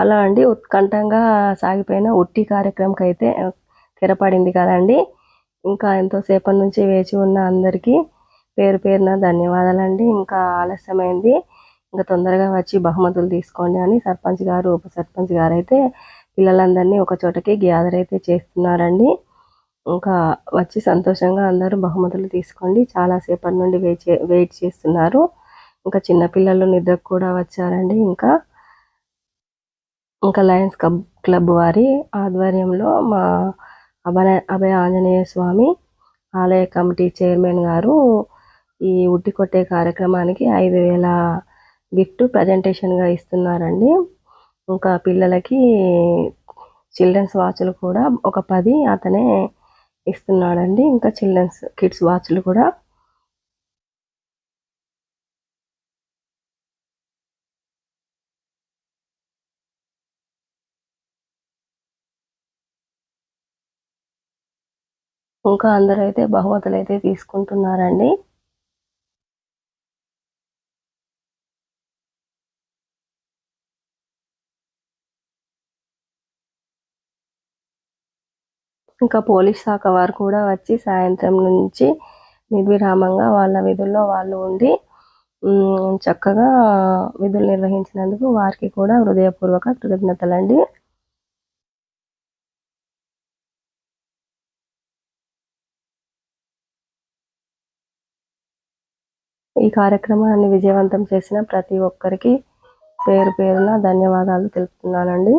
అలా అండి. ఉత్కంఠంగా సాగిపోయిన ఉట్టి కార్యక్రమంకి అయితే తెరపడింది కదండి. ఇంకా ఎంతోసేపటి నుంచి వేచి ఉన్న అందరికీ పేరు పేరున ధన్యవాదాలండి. ఇంకా ఆలస్యమైంది. ఇంకా తొందరగా వచ్చి బహుమతులు తీసుకోండి అని సర్పంచ్ గారు ఉప సర్పంచ్ గారు అయితే పిల్లలందరినీ ఒక చోటకి గ్యాదర్ అయితే చేస్తున్నారండి. ఇంకా వచ్చి సంతోషంగా అందరూ బహుమతులు తీసుకోండి. చాలాసేపటి నుండి వెయిట్ వెయిట్ చేస్తున్నారు. ఇంకా చిన్నపిల్లలు నిద్రకు కూడా వచ్చారండి. ఇంకా ఇంకా లయన్స్ క్లబ్ క్లబ్ వారి ఆధ్వర్యంలో మా అభయ అభయ ఆంజనేయ స్వామి ఆలయ కమిటీ చైర్మన్ గారు ఈ ఉట్టి కొట్టే కార్యక్రమానికి ఐదు వేల గిఫ్ట్ ప్రజెంటేషన్గా ఇస్తున్నారండి. ఇంకా పిల్లలకి చిల్డ్రన్స్ వాచ్లు కూడా ఒక పది అతనే ఇస్తున్నాడండి. ఇంకా చిల్డ్రన్స్ కిడ్స్ వాచ్లు కూడా ఇంకా అందరూ అయితే బహుమతులు అయితే తీసుకుంటున్నారండి. ఇంకా పోలీస్ శాఖ వారు కూడా వచ్చి సాయంత్రం నుంచి నిర్విరామంగా వాళ్ళ విధుల్లో వాళ్ళు ఉండి చక్కగా విధులు నిర్వహించినందుకు వారికి కూడా హృదయపూర్వక కృతజ్ఞతలండి. ఈ కార్యక్రమాన్ని విజయవంతం చేసిన ప్రతి ఒక్కరికి పేరు పేరున ధన్యవాదాలు తెలుపుతున్నానండి.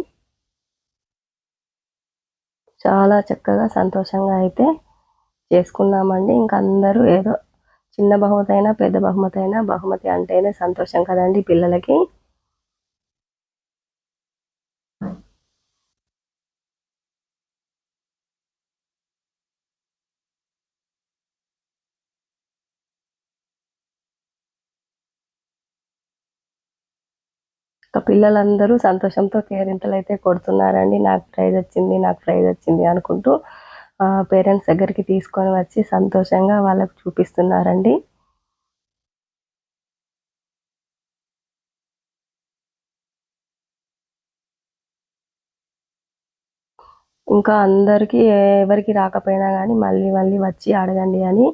చాలా చక్కగా సంతోషంగా అయితే చేసుకున్నామండి. ఇంకా అందరూ ఏదో చిన్న బహుమతి అయినా పెద్ద బహుమతి అయినా బహుమతి అంటేనే సంతోషం కదండి పిల్లలకి. ఇంకా పిల్లలందరూ సంతోషంతో కేరింతలు అయితే కొడుతున్నారండి. నాకు ప్రైజ్ వచ్చింది నాకు ప్రైజ్ వచ్చింది అనుకుంటూ పేరెంట్స్ దగ్గరికి తీసుకొని వచ్చి సంతోషంగా వాళ్ళకు చూపిస్తున్నారండి. ఇంకా అందరికీ ఎవరికి రాకపోయినా కానీ మళ్ళీ మళ్ళీ వచ్చి అడగండి అని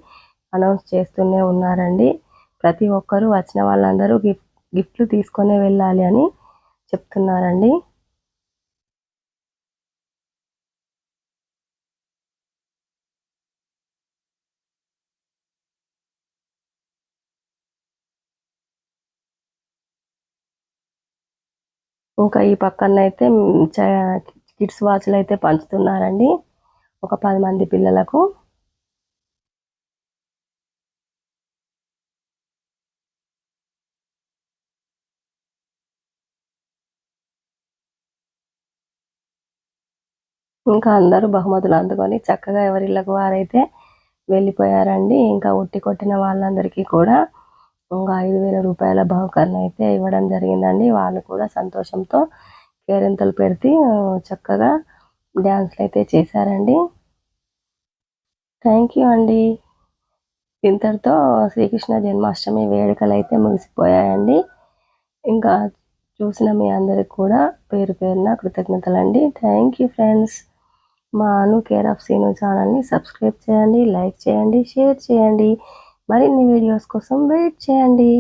అనౌన్స్ చేస్తూనే ఉన్నారండి. ప్రతి ఒక్కరూ వచ్చిన వాళ్ళందరూ గిఫ్ట్ గిఫ్ట్లు తీసుకొని వెళ్ళాలి అని చెప్తున్నారండి. ఇంకా ఈ పక్కన అయితే కిడ్స్ వాచ్లు అయితే పంచుతున్నారండి. ఒక పది మంది పిల్లలకు. ఇంకా అందరూ బహుమతులు అందుకొని చక్కగా ఎవరిళ్ళకు వారైతే వెళ్ళిపోయారండి. ఇంకా ఉట్టి కొట్టిన వాళ్ళందరికీ కూడా ఇంకా ఐదు వేల రూపాయల బహుకరణ అయితే ఇవ్వడం జరిగిందండి. వాళ్ళు కూడా సంతోషంతో కేరింతలు పెడితే చక్కగా డ్యాన్స్లు అయితే చేశారండి. థ్యాంక్ యూ అండి. ఇంతటితో శ్రీకృష్ణ జన్మాష్టమి వేడుకలు అయితే ముగిసిపోయాయండి. ఇంకా చూసిన మీ అందరికి కూడా పేరు పేరున కృతజ్ఞతలండి. Thank you friends. మా అను కేర్ ఆఫ్ సీను ఛానల్ని సబ్స్క్రైబ్ చేయండి లైక్ చేయండి షేర్ చేయండి. మరిన్ని వీడియోస్ కోసం వెయిట్ చేయండి.